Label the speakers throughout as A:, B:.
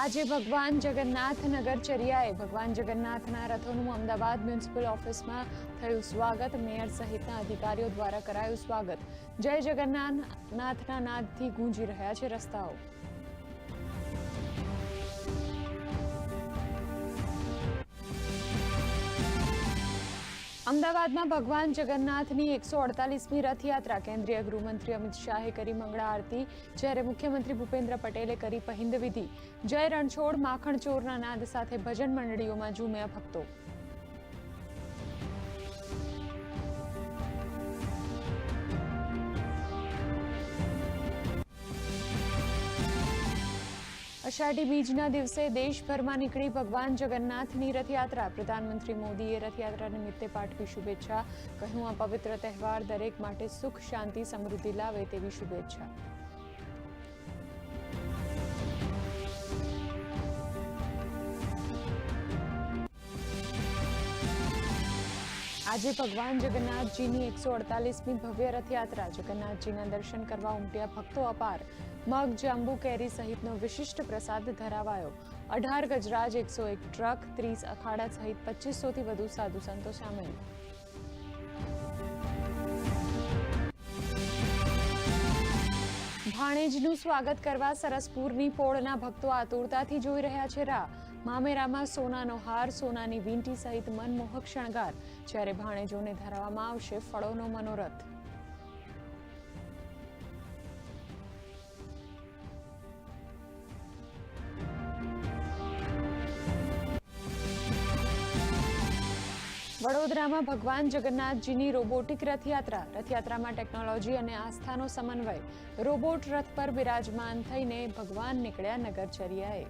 A: આજે ભગવાન જગન્નાથ નગરચર્યાએ ભગવાન જગન્નાથના રથોનું અમદાવાદ મ્યુનિસિપલ ઓફિસમાં થયું સ્વાગત. મેયર સહિતના અધિકારીઓ દ્વારા કરાયું સ્વાગત. જય જગન્નાથના નાદથી ગુંજી રહ્યા છે રસ્તાઓ. અમદાવાદમાં ભગવાન જગન્નાથની એકસો અડતાલીસમી રથયાત્રા. કેન્દ્રીય ગૃહમંત્રી અમિત શાહે કરી મંગળા આરતી, જ્યારે મુખ્યમંત્રી ભૂપેન્દ્ર પટેલે કરી પહિંદ વિધિ. જય રણછોડ માખણ ચોરના નાદ સાથે ભજન મંડળીઓમાં ઝૂમ્યા ભક્તો. અષાઢી બીજના દિવસે દેશભરમાં નીકળી ભગવાન જગન્નાથની રથયાત્રા. પ્રધાનમંત્રી મોદીએ રથયાત્રા નિમિત્તે પાઠવી શુભેચ્છા. કહ્યું, આ પવિત્ર તહેવાર દરેક માટે સુખ, શાંતિ, સમૃદ્ધિ લાવે તેવી શુભેચ્છા. આજે ભગવાન જગન્નાથજીની એકસો અડતાલીસમી ભવ્ય રથયાત્રા. જગન્નાથજીના દર્શન કરવા ઉમટ્યા ભક્તો અપાર. મગ, જાંબુ, કેરી સહિતનો વિશિષ્ટ પ્રસાદ ધરાવાયો. અઢાર ગજરાજ, એકસો એક ટ્રક, ત્રીસ અખાડા સહિત પચીસોથી વધુ સાધુ સંતો સામેલ. ભાણેજનું સ્વાગત કરવા સરસપુરની પોળના ભક્તો આતુરતાથી જોઈ રહ્યા છે રાહ. મામેરામાં સોનાનો હાર, સોનાની વીંટી સહિત મનમોહક શણગાર. જ્યારે ભાણેજોને ધરાવવામાં આવશે ફળોનો મનોરથ. વડોદરામાં ભગવાન જગન્નાથજીની રોબોટિક રથયાત્રા. રથયાત્રામાં ટેકનોલોજી અને આસ્થાનો સમન્વય. રોબોટ રથ પર બિરાજમાન થઈને ભગવાન નીકળ્યા નગરચર્યાએ.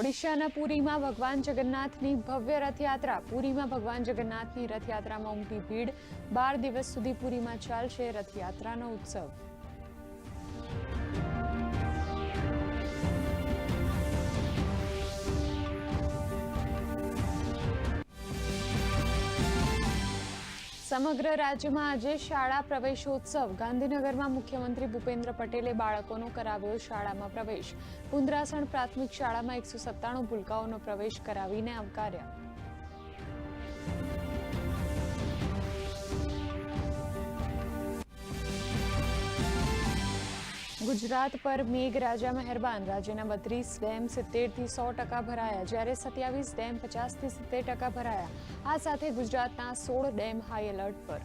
A: ઓડિશાના પુરીમાં ભગવાન જગન્નાથની ભવ્ય રથયાત્રા. પુરીમાં ભગવાન જગન્નાથની રથયાત્રામાં ઉમટી ભીડ. બાર દિવસ સુધી પુરીમાં ચાલશે રથયાત્રાનો ઉત્સવ. સમગ્ર રાજ્યમાં આજે શાળા પ્રવેશોત્સવ. ગાંધીનગરમાં મુખ્યમંત્રી ભૂપેન્દ્ર પટેલે બાળકોનો કરાવ્યો શાળામાં પ્રવેશ. પુંદ્રાસણ પ્રાથમિક શાળામાં એકસો સત્તાણું ભૂલકાઓનો પ્રવેશ કરાવીને આવકાર્યા. ગુજરાત પર મેઘરાજા મહેરબાન. રાજ્યના બત્રીસ ડેમ સિત્તેરથી સો ટકા ભરાયા. જ્યારે સત્યાવીસ ડેમ પચાસથી સિત્તેર ટકા ભરાયા. આ સાથે ગુજરાતના સોળ ડેમ હાઈ એલર્ટ પર.